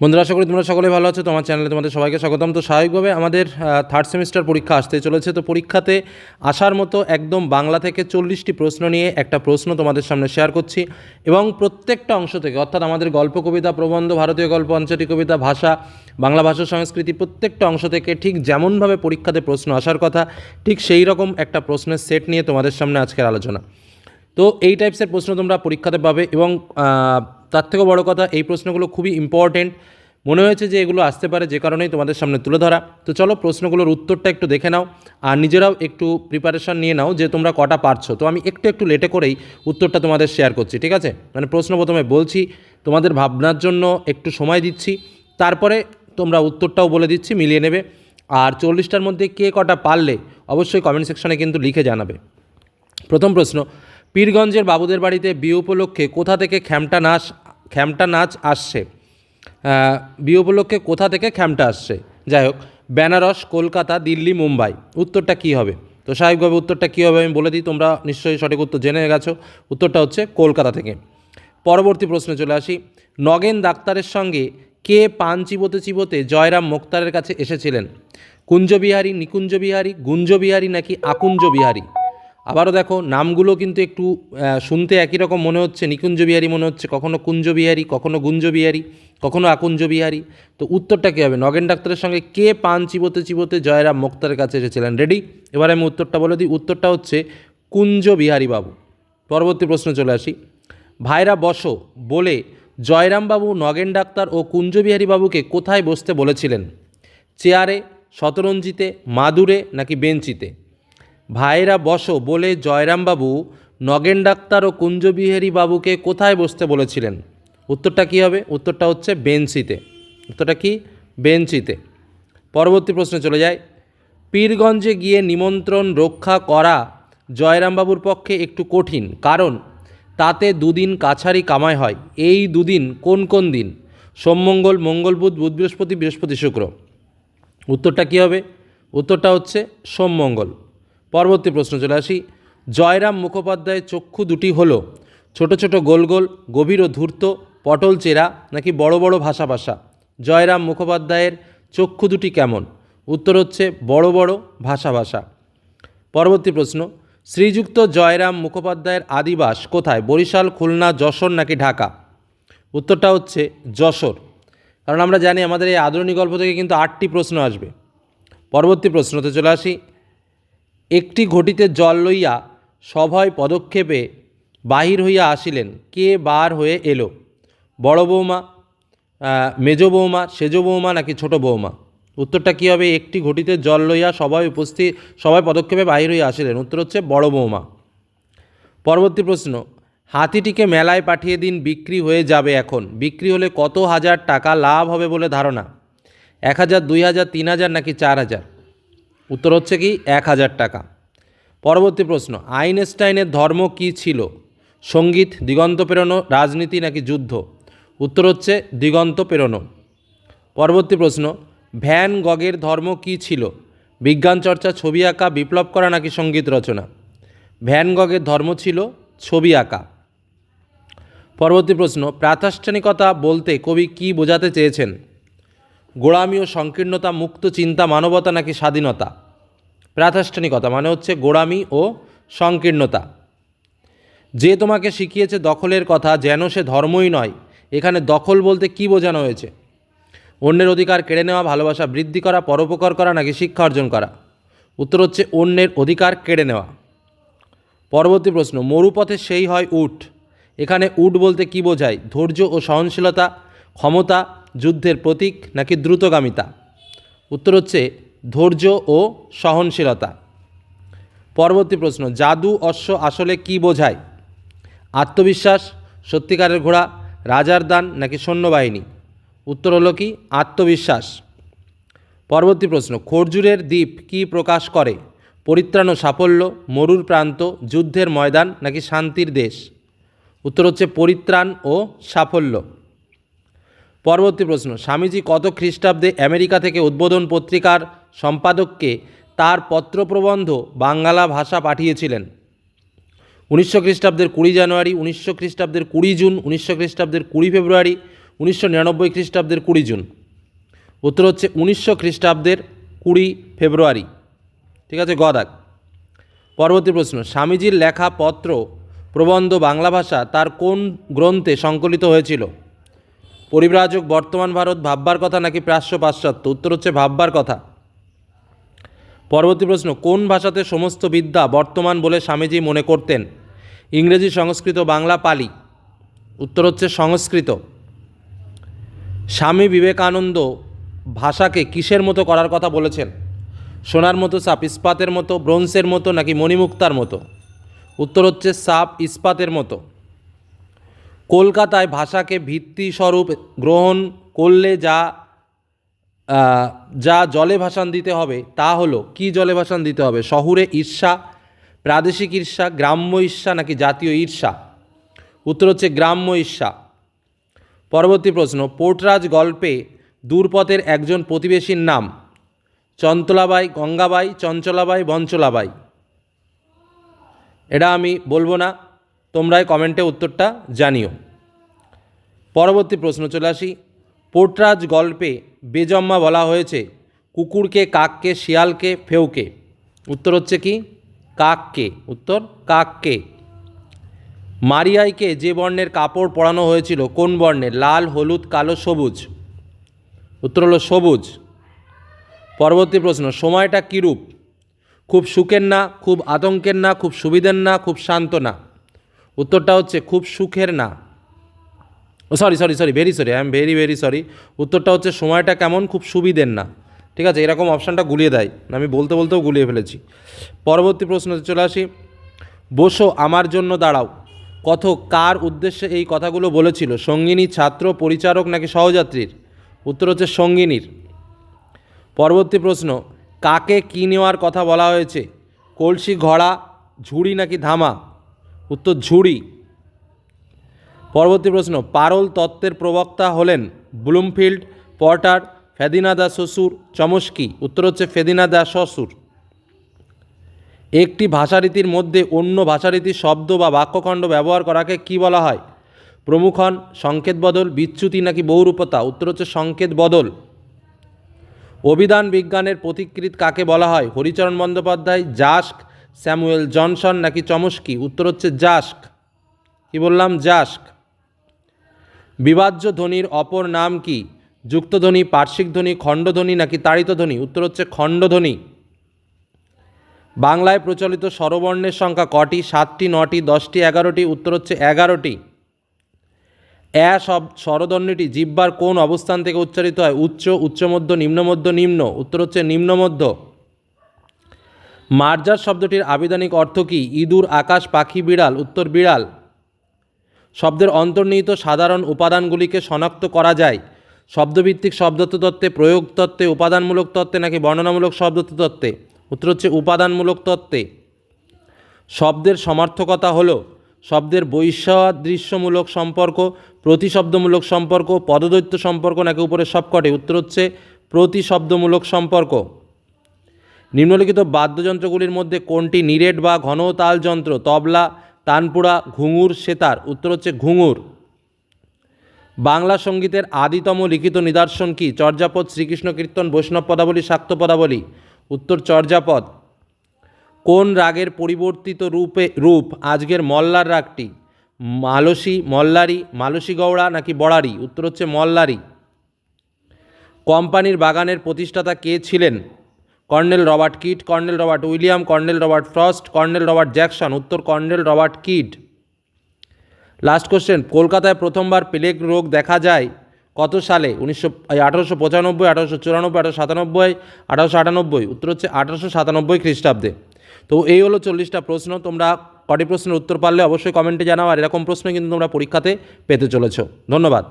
বন্ধুরা, আশা করি তোমরা সকলে ভালো আছো। তোমার চ্যানেলে তোমাদের সবাইকে স্বাগতম। তো স্বাভাবিকভাবে আমাদের থার্ড সেমিস্টার পরীক্ষা আসতে চলেছে। তো পরীক্ষাতে আসার মতো একদম বাংলা থেকে চল্লিশটি প্রশ্ন নিয়ে একটা প্রশ্ন তোমাদের সামনে শেয়ার করছি এবং প্রত্যেকটা অংশ থেকে, অর্থাৎ আমাদের গল্প কবিতা, প্রবন্ধ, ভারতীয় গল্প অঞ্চলিক কবিতা, ভাষা, বাংলা ভাষা সংস্কৃতি প্রত্যেকটা অংশ থেকে ঠিক যেমনভাবে পরীক্ষাতে প্রশ্ন আসার কথা, ঠিক সেই রকম একটা প্রশ্নের সেট নিয়ে তোমাদের সামনে আজকের আলোচনা। তো এই টাইপসের প্রশ্ন তোমরা পরীক্ষাতে পাবে এবং তার থেকেও বড় কথা, এই প্রশ্নগুলো খুবই ইম্পর্টেন্ট মনে হয়েছে যে এগুলো আসতে পারে যে কারণেই তোমাদের সামনে তুলে ধরা। তো চলো প্রশ্নগুলোর উত্তরটা একটু দেখে নাও, আর নিজেরাও একটু প্রিপারেশন নিয়ে নাও যে তোমরা কটা পারছ। তো আমি একটু একটু লেটে করেই উত্তরটা তোমাদের শেয়ার করছি, ঠিক আছে? মানে প্রশ্ন প্রথমে বলছি, তোমাদের ভাবনার জন্য একটু সময় দিচ্ছি, তারপরে তোমরা উত্তরটাও বলে দিচ্ছি, মিলিয়ে নেবে। আর চল্লিশটার মধ্যে কে কটা পারলে অবশ্যই কমেন্ট সেকশনে কিন্তু লিখে জানাবে। প্রথম প্রশ্ন, পীরগঞ্জের বাবুদের বাড়িতে বিয়ে উপলক্ষে কোথা থেকে খ্যামটা নাচ খ্যামটা নাচ আসছে। বিয়ে উপলক্ষে কোথা থেকে খ্যামটা আসছে? যাই হোক, বেনারস, কলকাতা, দিল্লি, মুম্বাই, উত্তরটা কী হবে? তো স্বাভাবিকভাবে উত্তরটা কী হবে আমি বলে দিই, তোমরা নিশ্চয়ই সঠিক উত্তর জেনে গেছো। উত্তরটা হচ্ছে কলকাতা থেকে। পরবর্তী প্রশ্নে চলে আসি। নগেন ডাক্তারের সঙ্গে কে পান চিবোতে চিবোতে জয়রাম মোক্তারের কাছে এসেছিলেন? কুঞ্জবিহারী নিকুঞ্জ বিহারী গুঞ্জ নাকি আকুঞ্জ বিহারী আবারও দেখো, নামগুলো কিন্তু একটু শুনতে একই রকম মনে হচ্ছে। নিকুঞ্জ বিহারী মনে হচ্ছে, কখনো কুঞ্জ বিহারী, কখনো গুঞ্জ বিহারী, কখনো আকুঞ্জ বিহারী। তো উত্তরটা কী হবে? নগেন ডাক্তারের সঙ্গে কে পান চিবোতে চিবোতে জয়রাম মোক্তারের কাছে এসেছিলেন? রেডি এবার আমি উত্তরটা বলে দিই। উত্তরটা হচ্ছে কুঞ্জ বিহারী বাবু। পরবর্তী প্রশ্ন চলে আসি। ভাইরা বসো বলে জয়রামবাবু নগেন ডাক্তার ও কুঞ্জবিহারী বাবুকে কোথায় বসতে বলেছিলেন? চেয়ারে, শতরঞ্জিতে, মাদুরে নাকি বেঞ্চিতে? ভাইরা বসো বলে জয়রামবাবু নগেন ডাক্তার ও কুঞ্জবিহারী বাবুকে কোথায় বসতে বলেছিলেন? উত্তরটা কী হবে? উত্তরটা হচ্ছে বেঞ্চিতে। উত্তরটা কি? বেঞ্চিতে। পরবর্তী প্রশ্নে চলে যায় পীরগঞ্জে গিয়ে নিমন্ত্রণ রক্ষা করা জয়রামবাবুর পক্ষে একটু কঠিন, কারণ তাতে দুদিন কাছারি কামাই হয়। এই দুদিন কোন কোন দিন? সোমমঙ্গল মঙ্গল বুধ বুধ বৃহস্পতি বৃহস্পতি শুক্র। উত্তরটা কী হবে? উত্তরটা হচ্ছে সোমমঙ্গল পরবর্তী প্রশ্ন চলে আসি। জয়রাম মুখোপাধ্যায়ের চক্ষু দুটি হলো, ছোট ছোট গোল গোল, গভীর ও ধূর্ত, পটল চেরা নাকি বড় বড় ভাষা ভাষা? জয়রাম মুখোপাধ্যায়ের চক্ষু দুটি কেমন? উত্তর হচ্ছে বড় বড় ভাষা ভাষা। পরবর্তী প্রশ্ন, শ্রীযুক্ত জয়রাম মুখোপাধ্যায়ের আদিবাস কোথায়? বরিশাল, খুলনা, যশোর নাকি ঢাকা? উত্তরটা হচ্ছে যশোর। কারণ আমরা জানি আমাদের এই আদরণী গল্প থেকে কিন্তু আটটি প্রশ্ন আসবে। পরবর্তী প্রশ্নতে চলে আসি। একটি ঘটিতে জল লইয়া সভয় পদক্ষেপে বাহির হইয়া আসিলেন। কে বার হয়ে এলো? বড় বৌমা মেজ বৌমা, সেজ বৌমা নাকি ছোট বৌমা? উত্তরটা কী হবে? একটি ঘটিতে জল লইয়া সবাই উপস্থিত সবাই পদক্ষেপে বাহির হইয়া আসিলেন। উত্তর হচ্ছে বড় বৌমা। পরবর্তী প্রশ্ন, হাতিটিকে মেলায় পাঠিয়ে দিন, বিক্রি হয়ে যাবে এখন। বিক্রি হলে কত হাজার টাকা লাভ হবে বলে ধারণা? এক হাজার, দুই হাজার, তিন হাজার নাকি চার হাজার? উত্তর হচ্ছে কি, এক হাজার টাকা। পরবর্তী প্রশ্ন, আইনস্টাইনের ধর্ম কী ছিল? সংগীত, দিগন্ত পেরোনো, রাজনীতি নাকি যুদ্ধ? উত্তর হচ্ছে দিগন্ত পেরোনো। পরবর্তী প্রশ্ন, ভ্যান গগের ধর্ম কী ছিল? বিজ্ঞান চর্চা, ছবি আঁকা, বিপ্লব করা নাকি সংগীত রচনা? ভ্যান গগের ধর্ম ছিল ছবি আঁকা। পরবর্তী প্রশ্ন, প্রাতিষ্ঠানিকতা বলতে কবি কী বোঝাতে চেয়েছেন? গোড়ামি ও সংকীর্ণতা মুক্ত চিন্তা মানবতা নাকি স্বাধীনতা? প্রাতিষ্ঠানিকতা মানে হচ্ছে গোড়ামি ও সংকীর্ণতা। যে তোমাকে শিখিয়েছে দখলের কথা যেন সে ধর্মই নয়, এখানে দখল বলতে কি বোঝানো হয়েছে? অন্যের অধিকার কেড়ে নেওয়া, ভালোবাসা বৃদ্ধি করা, পরোপকার করা নাকি শিক্ষা অর্জন করা? উত্তর হচ্ছে অন্যের অধিকার কেড়ে নেওয়া। পরবর্তী প্রশ্ন, মরুপথে সেই হয় উট। এখানে উট বলতে কি বোঝায়? ধৈর্য ও সহনশীলতা, ক্ষমতা যুদ্ধের প্রতীক নাকি দ্রুতগামিতা? উত্তর হচ্ছে ধৈর্য ও সহনশীলতা। পরবর্তী প্রশ্ন, জাদু অশ্ব আসলে কি বোঝায়? আত্মবিশ্বাস, সত্যিকারের ঘোড়া, রাজার দান নাকি সৈন্যবাহিনী? উত্তর হলো কি, আত্মবিশ্বাস। পরবর্তী প্রশ্ন, খরজুরের দ্বীপ কি প্রকাশ করে? পরিত্রাণ ও সাফল্য, মরুর প্রান্ত, যুদ্ধের ময়দান নাকি শান্তির দেশ? উত্তর হচ্ছে পরিত্রাণ ও সাফল্য। পরবর্তী প্রশ্ন, স্বামীজি কত খ্রিস্টাব্দে আমেরিকা থেকে উদ্বোধন পত্রিকার সম্পাদককে তার পত্রপ্রবন্ধ বাংলা ভাষা পাঠিয়েছিলেন? উনিশশো খ্রিস্টাব্দের কুড়ি জানুয়ারি, উনিশশো খ্রিস্টাব্দের কুড়ি জুন, উনিশশো খ্রিস্টাব্দের কুড়ি ফেব্রুয়ারি, উনিশশো নিরানব্বই খ্রিস্টাব্দের কুড়ি জুন। উত্তর হচ্ছে উনিশশো খ্রিস্টাব্দের কুড়ি ফেব্রুয়ারি। ঠিক আছে গদাক পরবর্তী প্রশ্ন, স্বামীজির লেখা পত্র প্রবন্ধ বাংলা ভাষা তার কোন গ্রন্থে সংকলিত হয়েছিল? পরিব্রাজক বর্তমান ভারত ভাববার কথা নাকি প্রাশ্য পাশ্চাত্য? উত্তর হচ্ছে ভাববার কথা। পরবর্তী প্রশ্ন, কোন ভাষাতে সমস্ত বিদ্যা বর্তমান বলে স্বামীজি মনে করতেন? ইংরেজি সংস্কৃত, বাংলা, পালি। উত্তর হচ্ছে সংস্কৃত। স্বামী বিবেকানন্দ ভাষাকে কিসের মতো করার কথা বলেছেন? সোনার মতো, সাপ ইস্পাতের মতো, ব্রোঞ্জের মতো নাকি মণিমুক্তার মতো? উত্তর হচ্ছে সাপ ইস্পাতের মতো। কলকাতায় ভাষাকে ভিত্তিস্বরূপ গ্রহণ করলে যা যা জলে ভাষণ দিতে হবে, তা হলো, কি জলে ভাষণ দিতে হবে? শহুরে ঈর্ষা, প্রাদেশিক ঈর্ষা, গ্রাম্য ঈর্ষা নাকি জাতীয় ঈর্ষা? উত্তর হচ্ছে গ্রাম্য ঈর্ষা। পরবর্তী প্রশ্ন পোর্টরাজ গল্পে দূরপথের একজন প্রতিবেশীর নাম? চন্তলাবাই গঙ্গাবাই, চঞ্চলাবাই, বঞ্চলাবাই। এটা আমি বলব না। তোমরাই কমেন্টে উত্তরটা জানিও। পরবর্তী প্রশ্ন চলে আসি। পোর্টরাজ গল্পে বেজম্মা বলা হয়েছে, কুকুরকে, কাককে, শিয়ালকে, ফেউকে। উত্তর হচ্ছে কি? কাককে। উত্তর, কাককে। মারিয়াইকে যে বর্ণের কাপড় পরানো হয়েছিল, কোন বর্ণের? লাল, হলুদ, কালো, সবুজ। উত্তর হলো সবুজ। পরবর্তী প্রশ্ন, সময়টা কীরূপ? খুব সুখের না, খুব আতঙ্কের না, খুব সুবিধের না, খুব শান্ত না। উত্তরটা হচ্ছে খুব সুখের না। Sorry sorry sorry very sorry I am very very sorry উত্তরটা হচ্ছে সময়টা কেমন? খুব সুবিধের না। ঠিক আছে? এরকম অপশানটা গুলিয়ে দেয়। আমি বলতে, বলতেও গুলিয়ে ফেলেছি। পরবর্তী প্রশ্নতে চলে আসি। বসো, আমার জন্য দাঁড়াও। কথক, কার উদ্দেশ্যে এই কথাগুলো বলেছিল? সঙ্গিনী, ছাত্র, পরিচারক নাকি সহযাত্রীর? উত্তর হচ্ছে সঙ্গিনীর। পরবর্তী প্রশ্ন, কাকে কী নেওয়ার কথা বলা হয়েছে? কলসি, ঘোড়া, ঝুড়ি নাকি ধামা? উত্তর ঝুড়ি। পরবর্তী প্রশ্ন, পারল তত্ত্বের প্রবক্তা হলেন ব্লুমফিল্ড পর্টার ফেদিনা দা শ্বশুর চমস্কি উত্তর হচ্ছে ফেদিনা দা শ্বশুর। একটি ভাষারীতির মধ্যে অন্য ভাষারীতির শব্দ বা বাক্যখণ্ড ব্যবহার করাকে কি বলা হয়? প্রমুখন, সংকেত বদল, বিচ্যুতি নাকি বহুরূপতা? উত্তর হচ্ছে সংকেত বদল। অভিধান বিজ্ঞানের প্রতিকৃত কাকে বলা হয়? হরিচরণ বন্দ্যোপাধ্যায়, জাস্ক স্যামুয়েল জনসন নাকি চমস্কি? উত্তর হচ্ছে জাস্ক। কি বললাম? জাস্ক। বিভাজ্য ধ্বনির অপর নাম কি? যুক্তধ্বনি পার্শ্বিক ধ্বনি খণ্ডধ্বনি নাকি তাড়িত ধ্বনি? উত্তর হচ্ছে খণ্ডধ্বনি বাংলায় প্রচলিত স্বরবর্ণের সংখ্যা কটি? সাতটি, নটি, দশটি, এগারোটি, উত্তর হচ্ছে এগারোটি। এ সব স্বরধ্বনিটি জিব্বার কোন অবস্থান থেকে উচ্চারিত হয়? উচ্চ, উচ্চমধ্য, নিম্নমধ্য, নিম্ন। উত্তর হচ্ছে নিম্নমধ্য। মার্জার শব্দটির আবিধানিক অর্থ কি? ইঁদুর, আকাশ, পাখি, বিড়াল, উত্তর বিড়াল। শব্দের অন্তর্নিহিত সাধারণ উপাদানগুলিকে শনাক্ত করা যায়। শব্দভিত্তিক শব্দত্ব তত্ত্বে প্রয়োগ তত্ত্বে উপাদানমূলক তত্ত্বে নাকি বর্ণনামূলক শব্দত্ব তত্ত্বে উত্তর হচ্ছে উপাদানমূলক তত্ত্বে। শব্দের সমার্থকতা হল শব্দের বৈসাদৃশ্যমূলক সম্পর্ক, প্রতিশব্দমূলক সম্পর্ক পদদৈত্য সম্পর্ক নাকি উপরে সবকটে? উত্তর হচ্ছে প্রতিশব্দমূলক সম্পর্ক। নিম্নলিখিত বাদ্যযন্ত্রগুলির মধ্যে কোনটি নিরেট বা ঘন তাল যন্ত্র? তবলা, তানপুরা, ঘুঙুর, সেতার। উত্তর হচ্ছে ঘুঙুর। বাংলা সঙ্গীতের আদিতম লিখিত নিদর্শন কি? চর্যাপদ, শ্রীকৃষ্ণ কীর্তন, বৈষ্ণব পদাবলী, শাক্ত পদাবলী। উত্তর চর্যাপদ। কোন রাগের পরিবর্তিত রূপে রূপ আজকের মল্লার রাগটি? মালসী, মল্লারি, মালসী গৌড়া নাকি বড়ারি? উত্তর হচ্ছে মল্লারি। কোম্পানির বাগানের প্রতিষ্ঠাতা কে ছিলেন? Colonel Robert Kit, colonel Robert William, colonel Robert Frost, colonel Robert Jackson, উত্তর colonel Robert Kyd last question কলকাতায় প্রথমবার প্লেগ রোগ দেখা যায় কত সালে? উনিশশো আঠারোশো পঁচানব্বই, আঠারোশো চুরানব্বই, আঠারোশো সাতানব্বই, আঠারোশো আটানব্বই। উত্তর হচ্ছে আঠারোশো সাতানব্বই খ্রিস্টাব্দে। তো এই হলো চল্লিশটা প্রশ্ন, তোমরা কটি প্রশ্নের উত্তর পারলে অবশ্যই কমেন্টে জানাও, আর এরকম প্রশ্ন কিন্তু তোমরা পরীক্ষাতে পেতে চলেছ। ধন্যবাদ।